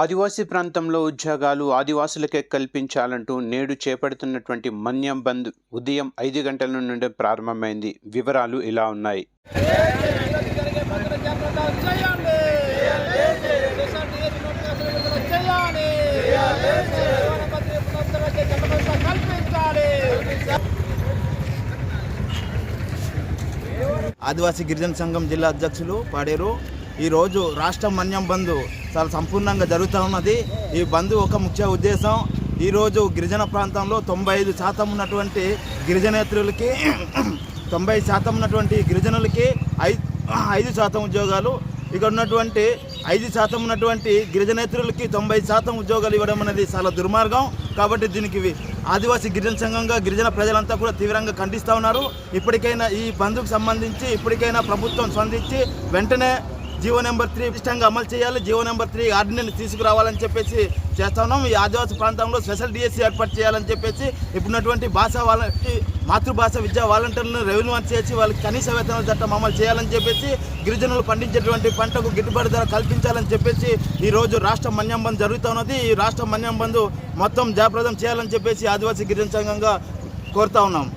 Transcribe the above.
ఆదివాసీ ప్రాంతంలో ఉద్యోగాలు ఆదివాసులకే కల్పించాలంటూ నేడు చేపడుతున్నటువంటి మన్యం బంద్ ఉదయం ఐదు గంటల నుండి ప్రారంభమైంది. వివరాలు ఇలా ఉన్నాయి. ఆదివాసీ గిరిజన సంఘం జిల్లా అధ్యక్షులు పాడేరు ఈరోజు రాష్ట్ర మన్యం బంద్ చాలా సంపూర్ణంగా జరుగుతూ ఉన్నది. ఈ బంద్ ఒక ముఖ్య ఉద్దేశం. ఈరోజు గిరిజన ప్రాంతంలో తొంభై ఐదు శాతం ఉన్నటువంటి గిరిజనేత్రులకి తొంభై శాతం ఉన్నటువంటి గిరిజనులకి ఐదు ఐదు శాతం ఉద్యోగాలు. ఇక్కడ ఉన్నటువంటి ఐదు శాతం ఉన్నటువంటి గిరిజనేత్రులకి తొంభై శాతం ఉద్యోగాలు ఇవ్వడం అనేది చాలా దుర్మార్గం. కాబట్టి దీనికి ఆదివాసీ గిరిజన సంఘంగా గిరిజన ప్రజలంతా కూడా తీవ్రంగా ఖండిస్తూ ఉన్నారు. ఇప్పటికైనా ఈ బంధుకు సంబంధించి ఇప్పటికైనా ప్రభుత్వం స్పందించి వెంటనే జీవో నెంబర్ త్రీ ఇష్టంగా అమలు చేయాలి. జీవో నెంబర్ త్రీ ఆర్డినెన్స్ తీసుకురావాలని చెప్పేసి చేస్తా ఉన్నాం. ఈ ఆదివాసీ ప్రాంతంలో స్పెషల్ డిఎస్సీ ఏర్పాటు చేయాలని చెప్పేసి ఇప్పుడున్నటువంటి భాష వాళ్ళ మాతృభాష విద్యా వాలంటీర్లను రెవెన్యూ చేసి వాళ్ళకి కనీస వేతన చట్టం అమలు చేయాలని చెప్పేసి గిరిజనులు పండించేటువంటి పంటకు గిట్టుబాటు ధర కల్పించాలని చెప్పేసి ఈ రోజు రాష్ట్ర మన్యం బంద్ జరుగుతున్నది ఈ రాష్ట్ర మన్యంబంద్ మొత్తం జాప్రదం చేయాలని చెప్పేసి ఆదివాసీ గిరిజన సంఘంగా కోరుతా ఉన్నాం.